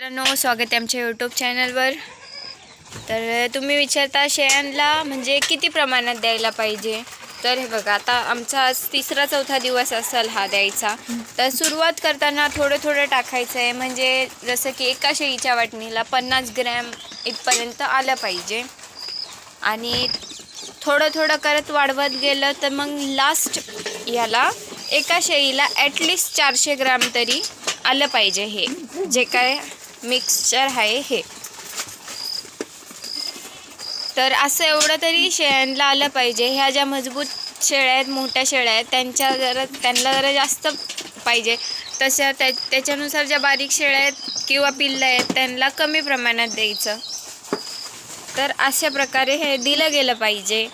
मित्रांनो स्वागत आहे आमच्या यूट्यूब चॅनलवर तर तुम्ही विचारता शेळ्यांना म्हणजे किती प्रमाणात द्यायला पाहिजे? तर हे बघा आता आमचा आज तिसरा चौथा दिवस असेल हा द्यायचा. तर सुरुवात करताना थोडं थोडं टाकायचं आहे म्हणजे जसं की एका शेळीच्या वाटणीला पन्नास ग्रॅम इथपर्यंत आलं पाहिजे. आणि थोडं थोडं करत वाढवत गेलं तर मग लास्ट याला एका शेळीला ॲटलिस्ट चारशे ग्रॅम तरी आलं पाहिजे हे. जे काय मिक्सचर आहे हे. तर असं एवढं तरी शेळ्यांना आलं पाहिजे. ह्या ज्या मजबूत शेळ्या आहेत मोठ्या शेळ्या आहेत त्यांच्या जरा त्यांना जरा जास्त पाहिजे. तशा त्या त्याच्यानुसार ज्या बारीक शेळ्या आहेत किंवा पिल्लं आहेत त्यांना कमी प्रमाणात द्यायचं. तर अशा प्रकारे हे दिलं गेलं पाहिजे.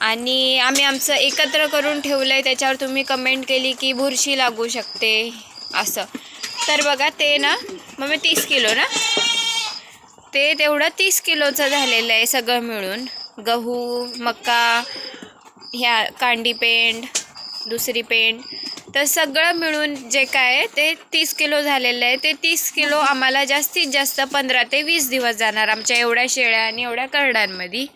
आणि आम्ही आमचं एकत्र करून ठेवलं आहे त्याच्यावर तुम्ही कमेंट केली की बुरशी लागू शकते असं. तर बघा ते ना मग मी तीस किलो ना? ते तेवढं तीस किलोचं झालेलं आहे सगळं मिळून. गहू मका ह्या कांडी पेंड दुसरी पेंड. तर सगळं मिळून जे काय आहे ते तीस किलो झालेलं आहे. ते तीस किलो आम्हाला जास्तीत जास्त पंधरा ते वीस दिवस जाणार आमच्या एवढ्या शेळ्या आणि एवढ्या करड्यांमध्ये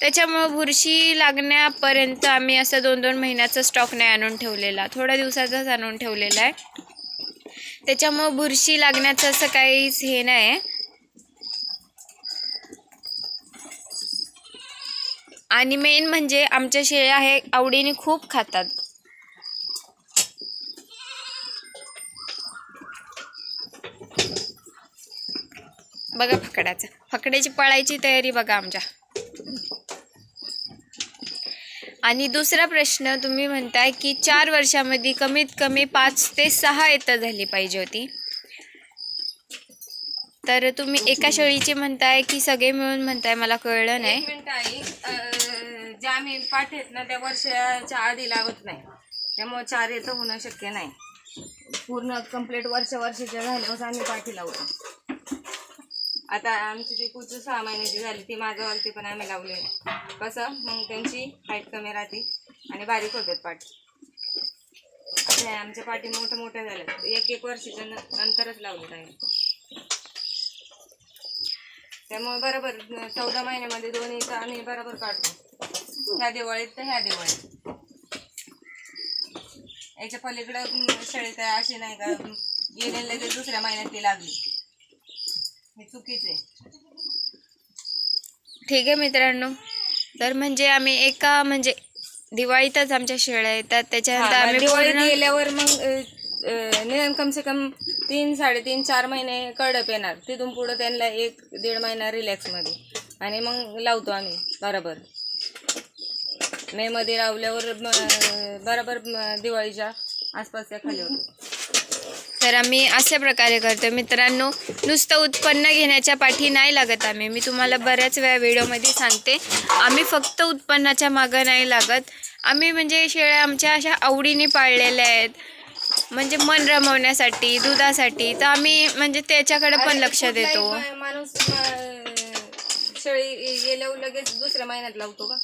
त्याच्यामुळं बुरशी लागण्यापर्यंत आम्ही असं दोन दोन महिन्याचा स्टॉक नाही आणून ठेवलेला. थोड्या दिवसाचाच आणून ठेवलेला आहे. त्याच्यामुळं बुरशी लागण्याचं असं काहीच हे नाही आहे आणि मेन म्हणजे आमच्या शेळ्या हे आवडीने खूप खातात. बघा फकड्याचं फकड्याची पळायची तयारी बघा आमच्या. आणि दुसरा प्रश्न तुम्ही म्हणताय की चार वर्षामध्ये कमीत कमी पाच ते सहा येतं झाली पाहिजे होती. तर तुम्ही एका शेळीचे म्हणताय की सगळे मिळून म्हणताय मला कळलं नाही. ज्या आम्ही पाठ येत ना त्या वर्षाच्या आधी लागत नाही. त्यामुळे चार येतं होणं शक्य नाही. पूर्ण कंप्लीट वर्ष वर्षाच्या झाल्यावर आम्ही पाठी लावतो. आता आमची ती कुचू सहा महिन्याची झाली ती माझं आली ती पण आम्ही लावली कसं? मग त्यांची हाईट कमी राहते आणि बारीक होतात पाठी नाही आमच्या पाठी मोठ्या मोठ्या झाल्या एक एक वर्षाच्या नंतरच लावलेत आहे त्यामुळे बरोबर चौदा महिन्यामध्ये दोन्ही आम्ही बरोबर काढतो. ह्या दिवाळीत तर ह्या दिवाळीत. याच्या पलीकडं अं, शेळी काय अशी नाही का अं, गेले लगेच दुसऱ्या महिन्यात ती लागली. हे चुकीचं ठीक आहे मित्रांनो. तर म्हणजे आम्ही एका म्हणजे दिवाळीतच आमच्या शेळ्या येतात त्याच्यानंतर आम्ही दिवाळीत पूर्ण गेल्यावर मग अं, अं, निदान कम से कम तीन साडेतीन चार महिने कडप येणार. तिथून पुढं त्यांना एक दीड महिना रिलॅक्समध्ये आणि मग लावतो आम्ही बरोबर. मेमध्ये लावल्यावर म, बरोबर म, दिवाळीच्या आसपासच्या खाली होतो. तर आम्ही अशा प्रकारे करतो मित्रांनो नुसतं उत्पन्न घेण्याच्या पाठी नाही लागत आम्ही. मी तुम्हाला बऱ्याच वेळा व्हिडिओमध्ये सांगते. आम्ही फक्त उत्पन्नाच्या मागं नाही लागत. आम्ही म्हणजे शेळ्या आमच्या अशा आवडीने पाळलेल्या आहेत. म्हणजे मन रमवण्यासाठी दुधासाठी. तर आम्ही म्हणजे त्याच्याकडे पण लक्ष देतो. माणूस शेळी गेल्यावर लगेच दुसऱ्या महिन्यात लावतो का?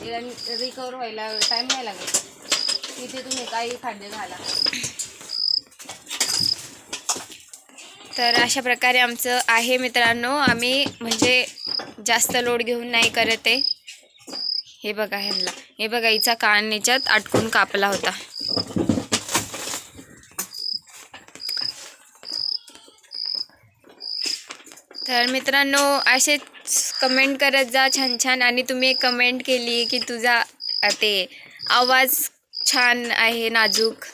रिकवर व्हायला टाइम नाही लागत. तिथे तुम्ही काही खाद्य घाला. तर अशा प्रकारे आमचं आहे मित्रांनो. आम्ही म्हणजे जास्त लोड घेऊन नाही करत आहे. हे बघा ह्यांना हे बघा हिचा कान याच्यात अटकून कापला होता. तर मित्रांनो असेच कमेंट करत जा छान छान. आणि तुम्ही एक कमेंट केली की तुझा ते आवाज छान आहे नाजूक.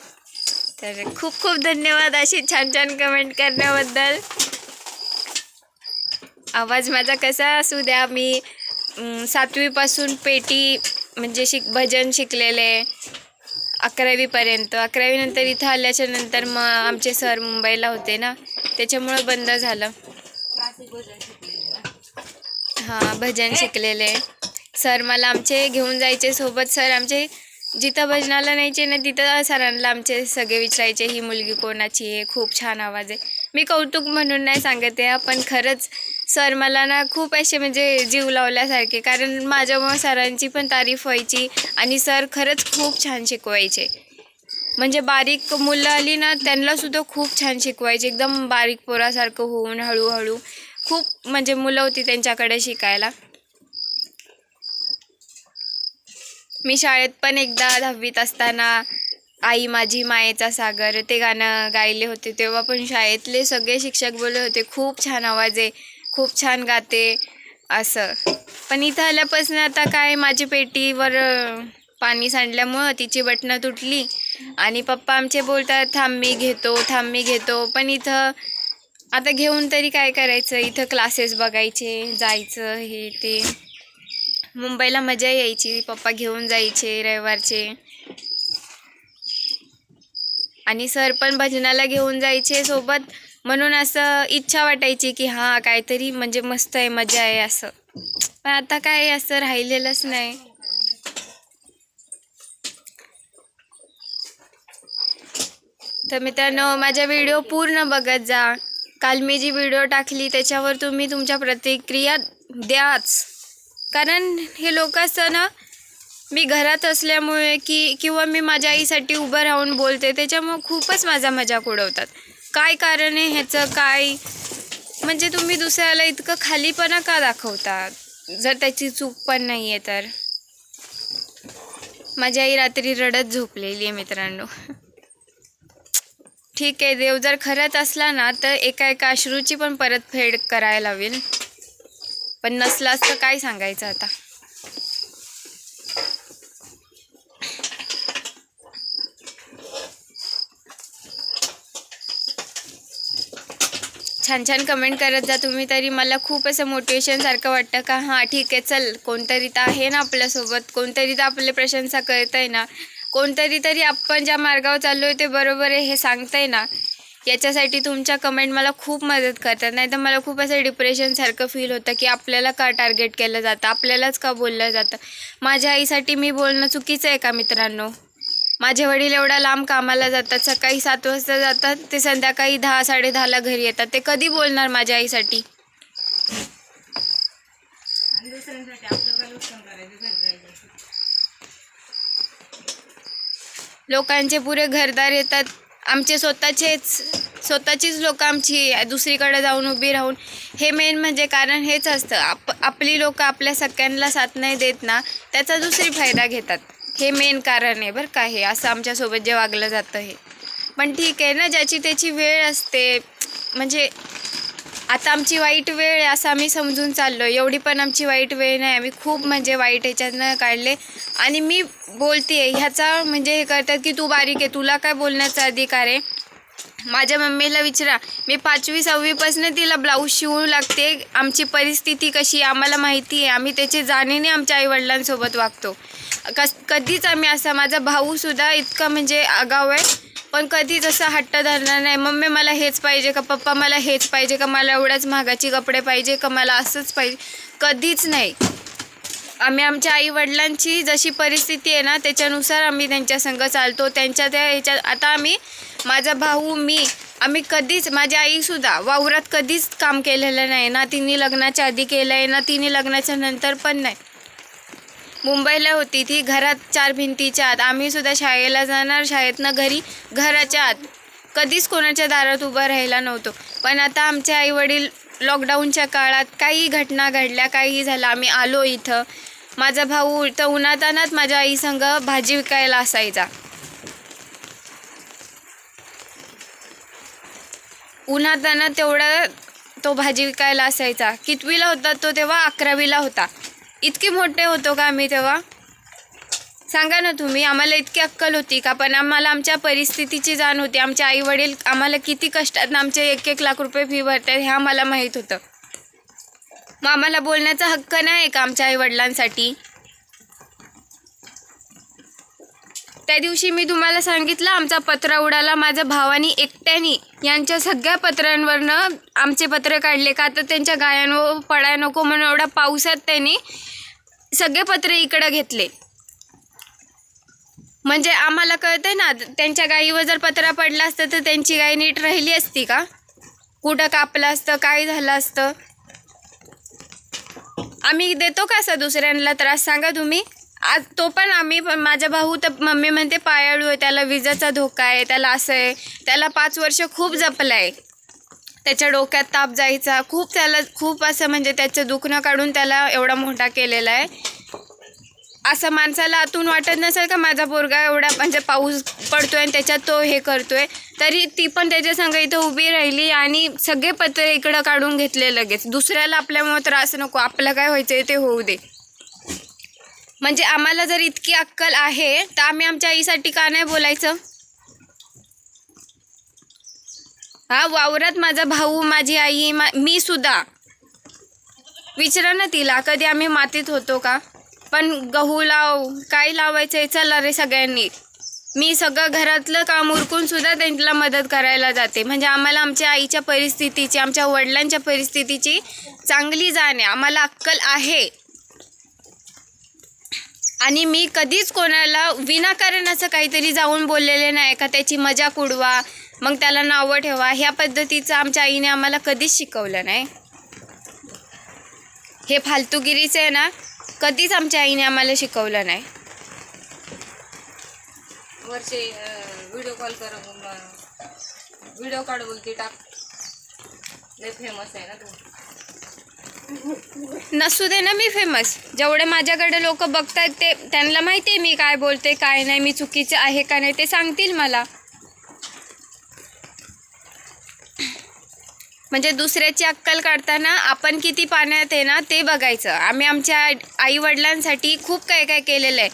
तर खूप खूप धन्यवाद अशी छान छान कमेंट करण्याबद्दल. आवाज माझा कसा असू द्या मी सातवीपासून पेटी म्हणजे शिक भजन शिकलेले अकरावीपर्यंत. अकरावीनंतर इथं आल्याच्यानंतर मग आमचे सर मुंबईला होते ना त्याच्यामुळं बंद झालं. हां भजन शिकलेले. सर मला आमचे घेऊन जायचे सोबत. सर आमचे जिथं भजनाला न्यायचे ना तिथं सरांना आमचे सगळे विचारायचे ही मुलगी कोणाची आहे? खूप छान आवाज आहे. मी कौतुक म्हणून नाही सांगत आहे पण खरंच सर मला ना खूप असे म्हणजे जीव लावल्यासारखे कारण माझ्यामुळं सरांची पण तारीफ व्हायची आणि सर खरंच खूप छान शिकवायचे. म्हणजे बारीक मुलं आली ना त्यांनासुद्धा खूप छान शिकवायचे. एकदम बारीक पोरासारखं होऊन हळूहळू खूप म्हणजे मुलं होती त्यांच्याकडे शिकायला. मी शाळेत पण एकदा दहावीत असताना आई माझी मायेचा सागर ते गाणं गायले होते. तेव्हा पण शाळेतले सगळे शिक्षक बोलले होते खूप छान आवाज आहे खूप छान गाते असं. पण इथं आल्यापासून आता काय माझी पेटीवर पाणी सांडल्यामुळं तिची बटणं तुटली. आणि पप्पा आमचे बोलतात थांब मी घेतो थांब मी घेतो. पण इथं आता घेऊन तरी काय करायचं? इथं क्लासेस बघायचे जायचं हे ते. मुंबईला मजा यायची. पप्पा घेऊन जायचे रविवारचे. आणि सर पण भजनाला घेऊन जायचे सोबत. म्हणून असं इच्छा वाटायची की हां काहीतरी म्हणजे मस्त आहे मजा आहे असं. पण आता काय असं राहिलेलंच नाही. तर मित्रांनो माझा व्हिडिओ पूर्ण बघत जा. काल मी जी व्हिडिओ टाकली त्याच्यावर तुम्ही तुमच्या प्रतिक्रिया द्याच. कारण हे लोक असतं ना मी घरात असल्यामुळे की किंवा मी माझ्या आईसाठी उभं राहून बोलते त्याच्यामुळे खूपच माझा मजाक उडवतात. काय कारण आहे ह्याचं? काय? म्हणजे तुम्ही दुसऱ्याला इतकं खालीपणा का दाखवता? जर त्याची चूक पण नाही आहे तर. माझी आई रात्री रडत झोपलेली आहे मित्रांनो. ठीक आहे देव जर खरंच असला ना तर एका एका अश्रूची पण परतफेड करायला लावेल. पण नसलं तर काय सांगायचं आता? छान छान कमेंट करत जा तुम्ही तरी. मला खूप असं मोटिवेशन सारखं वाटतं का हां ठीक आहे चल. कोणतरी तर आहे ना आपल्यासोबत. कोणतरी तर आपले प्रशंसा करत आहे ना. कोणतरी तरी आपण ज्या मार्गावर चाललो आहे ते बरोबर आहे हे सांगताय ना. याच्यासाठी तुमच्या कमेंट मला खूप मदत करतात. नाही तर मला खूप असं डिप्रेशनसारखं फील होतं की आपल्याला का टार्गेट केलं जातं? आपल्यालाच का बोललं जातं? माझ्या आईसाठी मी बोलणं चुकीचं आहे का मित्रांनो? माझे वडील एवढ्या लांब कामाला जातात सकाळी सात वाजता जातात ते संध्याकाळी दहा साडेदहाला घरी येतात. ते कधी बोलणार माझ्या आईसाठी? लोकांचे पुरे घरदार येतात. आमचे स्वतःचेच स्वतःचीच लोकं आमची दुसरीकडे जाऊन उभी राहून. हे मेन म्हणजे कारण हेच असतं. आप आपली लोकं आपल्या सगळ्यांना साथ नाही देत ना त्याचा दुसरी फायदा घेतात. हे मेन कारण आहे बरं का हे असं आमच्यासोबत जे वागलं जातं हे. पण ठीक आहे ना ज्याची त्याची वेळ असते. म्हणजे आता आमची वाईट वेळ आहे असं आम्ही समजून चाललो एवढी पण आमची वाईट वेळ नाही. आम्ही खूप म्हणजे वाईट ह्याच्यातनं काढले. आणि मी बोलते ह्याचा म्हणजे हे करतात की तू बारीक आहे. तुला काय बोलण्याचा अधिकार आहे? माझ्या मम्मीला विचारा. मी पाचवी सहावीपासून तिला ब्लाऊज शिवू लागते. आमची परिस्थिती कशी आम्हाला माहिती आहे. आम्ही त्याचे जाणीने आमच्या आईवडिलांसोबत वागतो. कस कधीच आम्ही असा माझा भाऊसुद्धा इतका म्हणजे आगाव आहे. पण कधीच असं हट्ट धरणार नाही. मम्मी मला हेच पाहिजे का? पप्पा मला हेच पाहिजे का? मला एवढ्याच महागाची कपडे पाहिजे का? मला असंच पाहिजे. कधीच नाही. आम्ही आमच्या आई वडिलांची जशी परिस्थिती आहे ना त्याच्यानुसार आम्ही त्यांच्या संग चालतो. त्यांच्या त्या ह्याच्यात आता आम्ही माझा भाऊ मी आम्ही कधीच माझी आईसुद्धा वावरात कधीच काम केलेलं नाही ना. तिने लग्नाच्या आधी केलं आहे ना तिने लग्नाच्या नंतर पण नाही. मुंबईला होती ती घरात चार भिंतीच्या आत. आम्हीसुद्धा शाळेला जाणार शाळेतनं घरी घराच्या आत. कधीच कोणाच्या दारात उभं राहिला नव्हतो. पण आता आमचे आईवडील लॉकडाऊनच्या काळात काही घटना घडल्या काही झालं आम्ही आलो इथं. माझा भाऊ तर उन्हातानात माझ्या आईसंग भाजी विकायला असायचा. उन्हाताना तेवढा तो भाजी विकायला असायचा. कितवीला होता तो तेव्हा अकरावीला होता. इतके मोठे होतो का आम्ही तेव्हा? सांगा ना तुम्ही आम्हाला इतकी अक्कल होती का? पण आम्हाला आमच्या परिस्थितीची जाण होती. आमचे आई वडील आम्हाला किती कष्टात आमचे एक एक लाख रुपये फी भरतात हे आम्हाला माहीत होतं. मग आम्हाला बोलण्याचा हक्क नाही आहे का आमच्या आईवडिलांसाठी? त्या दिवशी मी तुम्हाला सांगितलं आमचा पत्रा उडाला माझ्या भावानी एकट्याने यांच्या सगळ्या पत्रांवरनं आमचे पत्र काढले का तर त्यांच्या गायांवर पडाय नको म्हणून एवढ्या पावसात त्यांनी सगळे पत्र इकडं घेतले. म्हणजे आम्हाला कळतंय ना त्यांच्या गाईवर जर पत्रा पडला असतं तर त्यांची गाय नीट राहिली असती का? कुठं कापलं असतं काय झालं असतं? आम्ही देतो का असा दुसऱ्यांना? त्रास सांगा तुम्ही. आज तो पण आम्ही पण माझा भाऊ तर मम्मी म्हणते पायाळू आहे त्याला विजेचा धोका आहे त्याला असं आहे. त्याला पाच वर्ष खूप जपलं आहे त्याच्या डोक्यात ताप जायचा. खूप त्याला खूप असं म्हणजे त्याचं दुखणं काढून त्याला एवढा मोठा केलेला आहे. असं माणसाला आतून वाटत नसेल का माझा पोरगा एवढा म्हणजे पाऊस पडतोय आणि त्याच्यात तो हे करतोय तरी ती पण त्याच्या संग इथं उभी राहिली आणि सगळे पत्रे इकडं काढून घेतले लगेच. दुसऱ्याला आपल्यामुळे त्रास नको आपलं काय व्हायचं ते होऊ दे. म्हणजे आम्हाला जर इतकी अक्कल आहे तर आम्ही आमच्या आईसाठी का नाही बोलायचं? हा वावरात माझा भाऊ माझी आई मा मी सुद्धा. विचारा ना तिला कधी आम्ही मातीत होतो का? पण गहू लाव काय लावायचं चला रे सगळ्यांनी. मी सगळं घरातलं काम उरकून सुद्धा त्यांना मदत करायला जाते. म्हणजे आम्हाला आमच्या आईच्या परिस्थितीची आमच्या वडिलांच्या परिस्थितीची चांगली जाण आहे. आम्हाला अक्कल आहे. आणि मी कधीच कोणाला विनाकारण असं काहीतरी जाऊन बोललेले नाही का त्याची मजाक उडवा मग त्याला नावं ठेवा. ह्या पद्धतीचं आमच्या आईने आम्हाला कधीच शिकवलं नाही. हे फालतूगिरीचं आहे ना कधीच आमच्या आईने आम्हाला शिकवलं नाही. वर्षे व्हिडिओ कॉल कर व्हिडिओ काढ बोलती टाक. लय फेमस आहे ना तू. नसू दे ना मी फेमस जेवढे माझ्याकडे लोक बघतायत ते त्यांना माहिती आहे मी काय बोलते काय नाही मी चुकीचे आहे का नाही ते सांगतील मला. म्हणजे दुसऱ्याची अक्कल काढताना आपण किती पाण्यात आहे ना ते बघायचं. आम्ही आमच्या आईवडिलांसाठी खूप काय काय केलेलं आहे.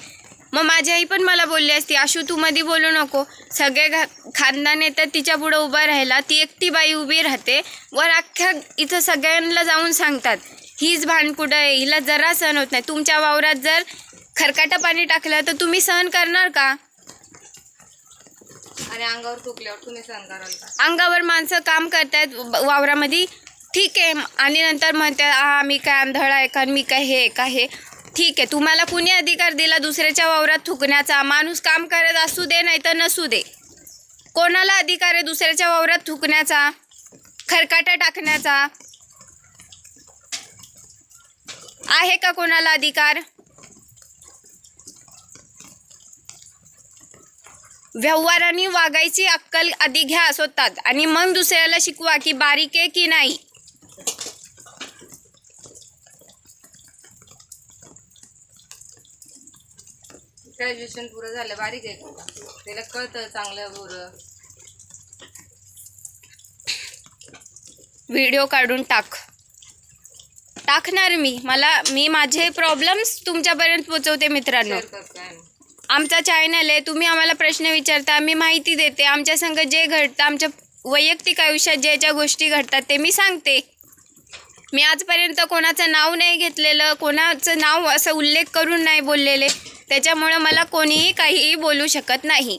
मग माझी आई पण मला बोलली असती आशू तू मध्ये बोलू नको. सगळे घा खानदान येतात तिच्या पुढं उभा राहायला. ती एकटी बाई उभी राहते. वर अख्ख्या इथं सगळ्यांना जाऊन सांगतात. हीच भांडकुडं आहे. हिला जरा सहन होत नाही. तुमच्या वावरात जर खरकाटं पाणी टाकलं तर तुम्ही सहन करणार का? आणि अंगावर तुकल्यावर तुम्ही सहन कराल अंगावर माणसं काम करतायत वावरामध्ये. ठीक आहे आणि नंतर म्हणतात हा मी काय आंधळ आहे का? मी काय हे का हे? ठीक आहे तुम्हाला कुणी अधिकार दिला दुसऱ्याच्या वावरात थुकण्याचा? माणूस काम करत असू दे नाही तर नसू दे. कोणाला अधिकार आहे दुसऱ्याच्या वावरात थुकण्याचा? खरकाटा टाकण्याचा? आहे का कोणाला अधिकार? व्यवहाराने वागायची अक्कल आधी घ्या स्वतःत आणि मग दुसऱ्याला शिकवा की बारीक आहे की नाही. ग्रॅज्युएशन पुरं झालं बारीक आहे. त्याला कळतं चांगलं बुरं व्हिडिओ काढून टाक. टाकणार मी. मला मी माझे प्रॉब्लेम्स तुमच्यापर्यंत पोचवते मित्रांनो. शेअर करतो आहे आमचा चॅनल आहे तुम्ही आम्हाला प्रश्न विचारता आम्ही माहिती देते. आमच्या संग जे घडतं आमच्या वैयक्तिक आयुष्यात ज्या ज्या गोष्टी घडतात ते मी सांगते. मी आजपर्यंत कोणाचं नाव नाही घेतलेलं कोणाचं नाव असं उल्लेख करून नाही बोललेले. त्याच्यामुळं मला कोणीही काहीही बोलू शकत नाही.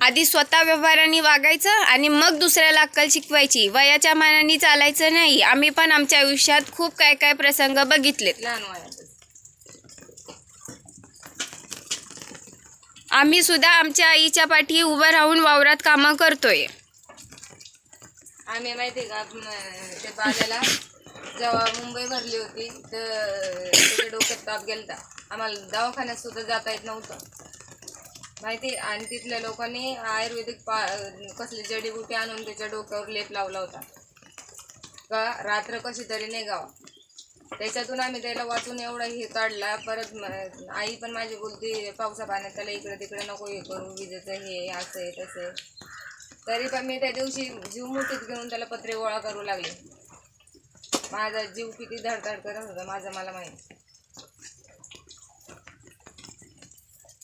आधी स्वतः व्यवहाराने वागायचं आणि मग दुसऱ्याला अक्कल शिकवायची. वयाच्या मानाने चालायचं नाही. आम्ही पण आमच्या आयुष्यात खूप काय काय प्रसंग बघितलेत. लहान वयात आम्ही सुद्धा आमच्या आईच्या पाठी उभं राहून वावरात कामं करतोय. आम्ही माहिती आहे का ते बाजाला जेव्हा मुंबई भरली होती तर तिथे डोक्यात ताप गेलता. आम्हाला दवाखान्यात सुद्धा जाता येत नव्हतं. माहिती आणि तिथल्या लोकांनी आयुर्वेदिक पा कसली जडीबुटी आणून त्याच्या डोक्यावर लेप लावला होता. का रात्र कशी तरी नाही गावा त्याच्यातून आम्ही त्याला वाचून एवढा हे काढला परत आई पण माझी बोलती पावसा पाण्यात त्याला इकडे तिकडे नको हे करू विजेचं हे असं आहे तसं आहे. तरी पण मी त्या दिवशी जीव मुठीत घेऊन त्याला पत्रे गोळा करू लागले. माझा जीव किती धडधड करत होता माझं मला माहीत.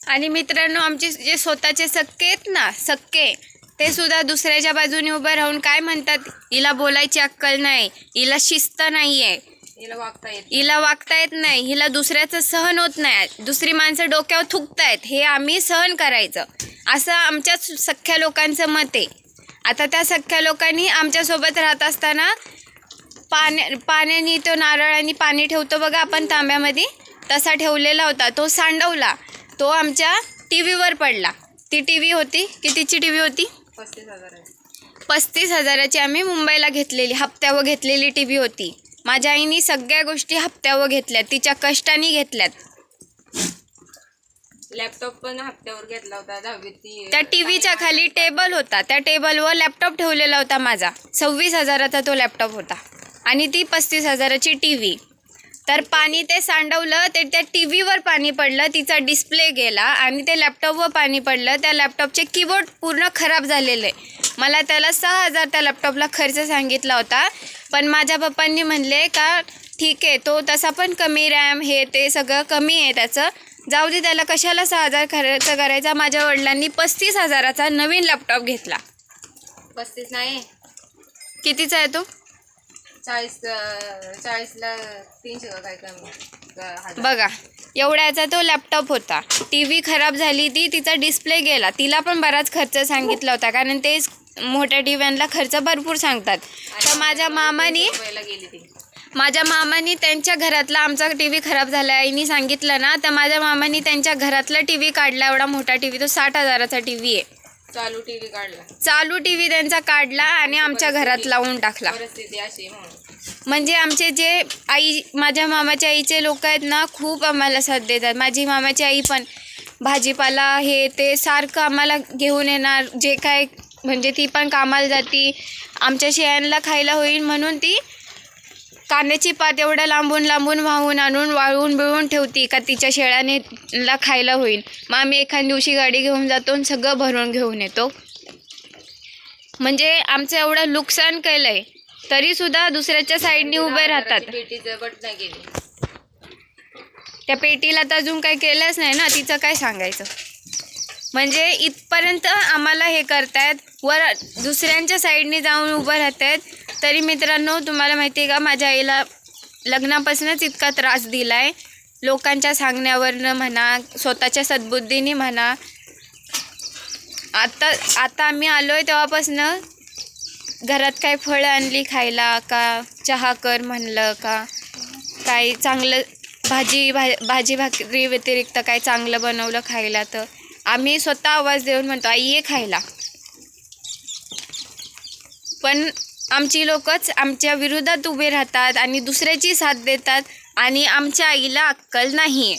आणि मित्रांनो आमचे जे स्वतःचे सक्के आहेत ना सक्के ते सुद्धा दुसऱ्याच्या बाजूने उभं राहून काय म्हणतात? हिला बोलायची अक्कल नाही हिला शिस्त नाही आहे हिला वागता येत हिला वागता येत नाही. हिला दुसऱ्याचं सहन होत नाही. दुसरी माणसं डोक्यावर थुकतायत. हे आम्ही सहन करायचं. असं आमच्या सख्ख्या लोकांचं मत आहे. आता त्या सख्ख्या लोकांनी आमच्यासोबत राहत असताना पाण्या पाण्याने तो नारळाने पाणी ठेवतो बघा आपण तांब्यामध्ये. तसा ठेवलेला होता. तो सांडवला. तो आमच्या टी व्हीवर पडला. ती टी व्ही होती कितीची टी व्ही होती? पस्तीस हजार आहे पस्तीस हजाराची आम्ही मुंबईला घेतलेली हप्त्यावर घेतलेली टी व्ही होती. माझ्या आईने सगळ्या गोष्टी हप्त्यावर घेतल्यात. तिच्या कष्टाने घेतल्यात. लॅपटॉप पण हप्त्यावर घेतला होता दहावीत ती त्या टी व्हीच्या खाली टेबल होता. त्या टेबलवर लॅपटॉप ठेवलेला होता माझा. सव्वीस हजाराचा तो लॅपटॉप होता. आणि ती पस्तीस हजाराची टी व्ही तर पाणी ते सांडवलं ते त्या टी व्हीवर पाणी पडलं तिचा डिस्प्ले गेला आणि ते लॅपटॉपवर पाणी पडलं. त्या लॅपटॉपचे कीबोर्ड पूर्ण खराब झालेले. मला त्याला सहा हजार त्या लॅपटॉपला खर्च सांगितला होता. पण माझ्या पप्पांनी म्हणले का ठीक आहे तो तसा पण कमी रॅम हे ते सगळं कमी आहे त्याचं. जाऊ दे त्याला कशाला सहा हजार खर्च करायचा? माझ्या वडिलांनी पस्तीस हजाराचा नवीन लॅपटॉप घेतला. पस्तीस नाही. कितीचा आहे तो? चाळीस चाळीसला तीनशे का काय कमी. बघा एवढ्याचा तो लॅपटॉप होता. टी व्ही खराब झाली ती तिचा डिस्प्ले गेला. तिला पण बराच खर्च सांगितला होता. कारण ते मोठ्या टी खर्च भरपूर सांगतात. तर माझ्या मामानी माझ्या मामानी त्यांच्या घरातला आमचा टी व्ही खराब झाला आईनी सांगितलं ना तर माझ्या मामानी त्यांच्या घरातला टी व्ही काढला. एवढा मोठा टी व्ही तो साठ हजाराचा टी व्ही आहे. चालू टीव्ही काढला. चालू टी व्ही त्यांचा काढला आणि आमच्या घरात लावून टाकला. परिस्थिती अशी म्हणून. म्हणजे आमचे जे आई माझ्या मामाच्या आईचे लोक आहेत ना खूप आम्हाला साथ देतात. माझी मामाची आई पण भाजीपाला हे ते सारखं आम्हाला घेऊन येणार. जे काय म्हणजे ती पण कामाला जाती. आमच्या शेळ्यांना खायला होईल म्हणून ती कांद्याची पात एवढं लांबून लांबून वाहून आणून वाळवून बिळवून ठेवती का तिच्या शेळ्याने ला खायला होईल. मग आम्ही एखाद दिवशी गाडी घेऊन जातो आणि सगळं भरून घेऊन येतो. म्हणजे आमचं एवढं नुकसान केलं आहे तरीसुद्धा दुसऱ्याच्या साईडने उभे राहतात. त्या पेटीला तर अजून काही केलंच नाही ना तिचं काय सांगायचं? म्हणजे इथपर्यंत आम्हाला हे करतायत वर दुसऱ्यांच्या साईडने जाऊन उभं राहत आहेत तरी मित्रांनो तुम्हाला माहिती आहे का माझ्या आईला लग्नापासूनच इतका त्रास दिला आहे लोकांच्या सांगण्यावरनं म्हणा स्वतःच्या सद्बुद्धीने म्हणा. आता आता आम्ही आलो आहे तेव्हापासनं. घरात काय फळं आणली खायला का चहा कर म्हणलं का काही चांगलं भाजी भा भाजी भाकरी व्यतिरिक्त काय चांगलं बनवलं खायला तर आम्ही स्वतः आवाज देऊन म्हणतो आई ये खायला. पण आमची लोकच आमच्या विरोधात उभे राहतात आणि दुसऱ्याची साथ देतात आणि आमच्या आईला अक्कल नाही.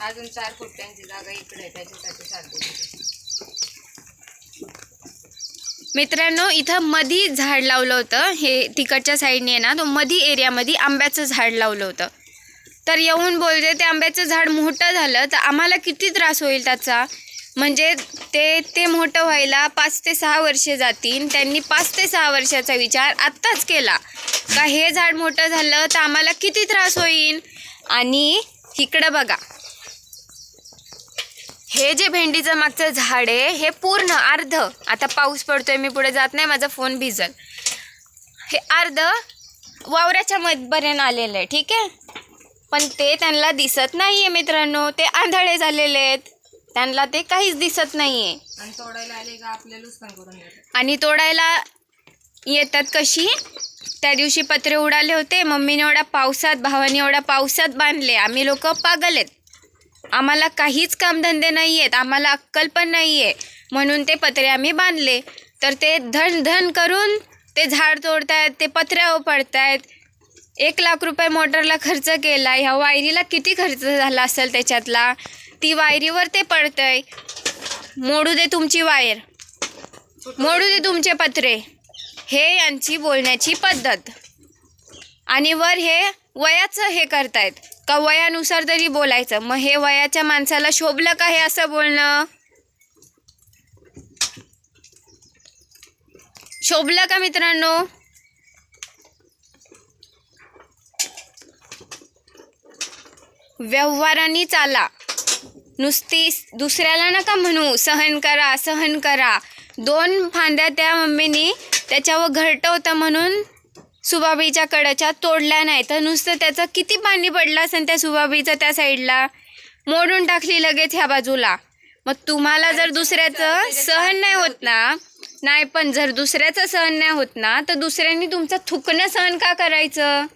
अजून चार फुट्यांची जागा इकडे त्याच्यासाठी साथ दिली. मित्रांनो इथं मधी झाड लावलं होतं. हे तिकडच्या साईडने आहे ना तो मधी एरियामध्ये आंब्याचं झाड लावलं होतं. तर येऊन बोलते ते आंब्याचं झाड मोठं झालं तर आम्हाला किती त्रास होईल त्याचा? म्हणजे ते ते मोठं व्हायला पाच ते सहा वर्षे जातील. त्यांनी पाच ते सहा वर्षाचा विचार आत्ताच केला. का हे झाड मोठं झालं तर आम्हाला किती त्रास होईल? आणि इकडं बघा. हे जे भेंडीचं मागचं झाड आहे हे पूर्ण अर्ध आता पाऊस पडतोय मी पुढे जात नाही माझा फोन भिजल. हे अर्ध वावराच्या मधपर्यंत आलेलं आहे ठीक आहे? पण ते त्यांना दिसत नाही आहे मित्रांनो ते आंधळे झालेले आहेत. त्यांना ते काहीच दिसत नाही आहे आणि तोडायला आले का आपल्याला नुकसान करून देतात आणि तोडायला येतात कशी? त्या दिवशी पत्रे उडाले होते. मम्मीने एवढ्या पावसात भावाने एवढ्या पावसात बांधले. आम्ही लोक पागल आहेत. आम्हाला काहीच कामधंदे नाही आहेत आम्हाला अक्कल पण नाही आहे म्हणून ते पत्रे आम्ही बांधले. तर ते धन धन करून ते झाड तोडतायत ते पत्र्यावर पडतायत एक लाख रुपये मोटरला खर्च केला. ह्या वायरीला किती खर्च झाला असेल त्याच्यातला? ती वायरीवर ते पडतंय. मोडू दे तुमची वायर. मोडू दे तुमचे पत्रे. हे यांची बोलण्याची पद्धत. आणि वर हे वयाचं हे करतायत. का वयानुसार तरी बोलायचं. मग हे वयाच्या माणसाला शोभलं का हे असं बोलणं? शोभलं का मित्रांनो? व्यवहाराने चाला. नुसती दुसऱ्याला नका म्हणू सहन करा सहन करा. दोन फांद्या त्या मम्मीनी त्याच्यावर घरटं होतं म्हणून सुभाबीच्या कडाच्या तोडल्या नाही. तर नुसतं त्याचं किती पाणी पडलं असेल त्या सुभाबीचं त्या साईडला? मोडून टाकली लगेच ह्या बाजूला. मग तुम्हाला जर दुसऱ्याचं सहन नाही होत ना नाही पण जर दुसऱ्याचं सहन नाही होत ना तर दुसऱ्यांनी तुमचं थुकणं सहन का करायचं?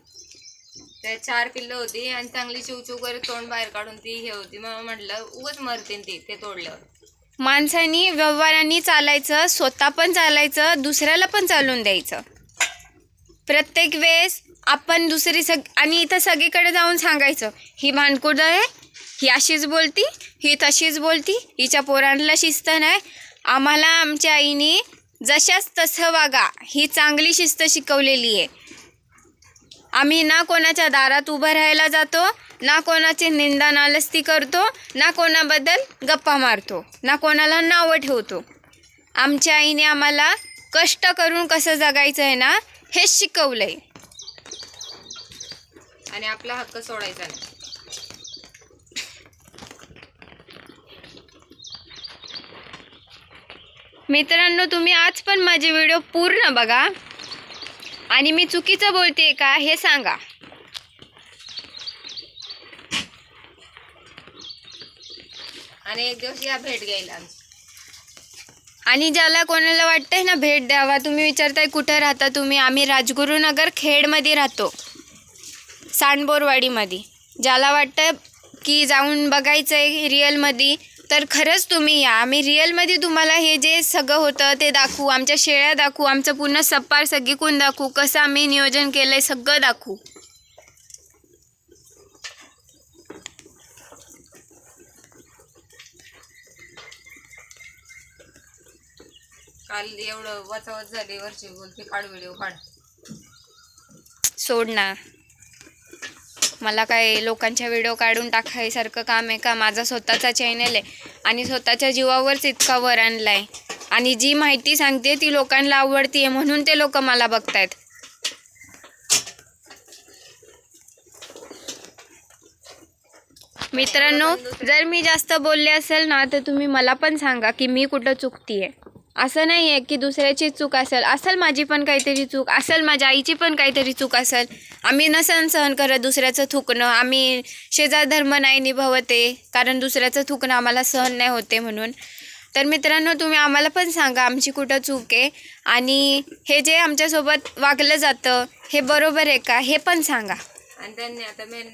त्या चार पिल्लं होती आणि चांगली चिवचिव करत तोंड बाहेर काढून ती हे होती. मग म्हटलं उगच मरतील ती ते तोडल्यावर. माणसानी व्यवहारांनी चालायचं स्वतः पण चालायचं दुसऱ्याला पण चालून द्यायचं. प्रत्येक वेळेस आपण दुसरी सग आणि इथं सगळीकडे जाऊन सांगायचं ही भांडकुदं आहे ही अशीच बोलती ही तशीच बोलती हिच्या पोरांना शिस्त नाही. आम्हाला आमच्या आईने जशाच तसं वागा ही चांगली शिस्त शिकवलेली आहे. आम्ही ना कोणाच्या दारात उभं राहायला जातो ना कोणाची निंदा नालस्ती करतो ना कोणाबद्दल गप्पा मारतो ना कोणाला नावं ठेवतो. आमच्या आईने आम्हाला कष्ट करून कसं जगायचं आहे ना हेच शिकवलं आहे आणि आपला हक्क सोडायचा नाही. मित्रांनो तुम्ही आज पण माझे व्हिडिओ पूर्ण बघा. आणि मी चुकीचं बोलते का हे सांगा. आणि एक दिवस या भेट घ्यायला. आणि ज्याला कोणाला वाटतंय ना भेट द्यावा तुम्ही विचारताय कुठं राहता तुम्ही? आम्ही राजगुरुनगर खेडमध्ये राहतो. सांडबोरवाडीमध्ये. ज्याला वाटतं की जाऊन बघायचं आहे रिअलमध्ये तर खरंच तुम्ही या. आम्ही रिअलमध्ये तुम्हाला हे जे सगळं होतं ते दाखवू. आमच्या शेळ्या दाखवू. आमचं पूर्ण सप्पार सगळीकून दाखवू? कसं आम्ही नियोजन केलं आहे सगळं दाखवू. काल एवढं वाचावत झाली वरची बोलते. काढ व्हिडिओ काढ. सोड ना. मला काय लोकांच्या व्हिडिओ काढून टाकायसारखं काम आहे का? माझा स्वतःचा चॅनल आहे. आणि स्वतःच्या जीवावरच इतका वर आणला आहे आणि जी माहिती सांगते ती लोकांना आवडती आहे म्हणून ते लोक मला बघतायत. मित्रांनो जर मी जास्त बोलले असेल ना तर तुम्ही मला पण सांगा की मी कुठं चुकती आहे असं नाही आहे की दुसऱ्याची चूक असेल. असेल माझी पण काहीतरी चूक असेल माझ्या आईची पण काहीतरी चूक असेल. आम्ही नसन सहन करत दुसऱ्याचं थुकणं आम्ही शेजार धर्म नाही निभावते कारण दुसऱ्याचं थुकणं आम्हाला सहन नाही होते म्हणून. तर मित्रांनो तुम्ही आम्हाला पण सांगा आमची कुठं चूक आहे. आणि हे जे आमच्यासोबत वागलं जातं हे बरोबर आहे का हे पण सांगा. आणि त्यांनी आता मेन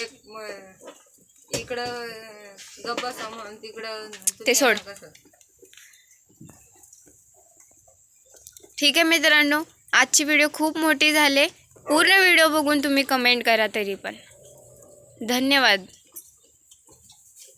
एक म- इकडं गप्पा म्हणून तिकडं ते सोड. कसं? ठीक आहे मित्रांनो आजची व्हिडिओ खूप मोठी झाले. पूर्ण व्हिडिओ बघून तुम्ही कमेंट करा तरी पण. धन्यवाद.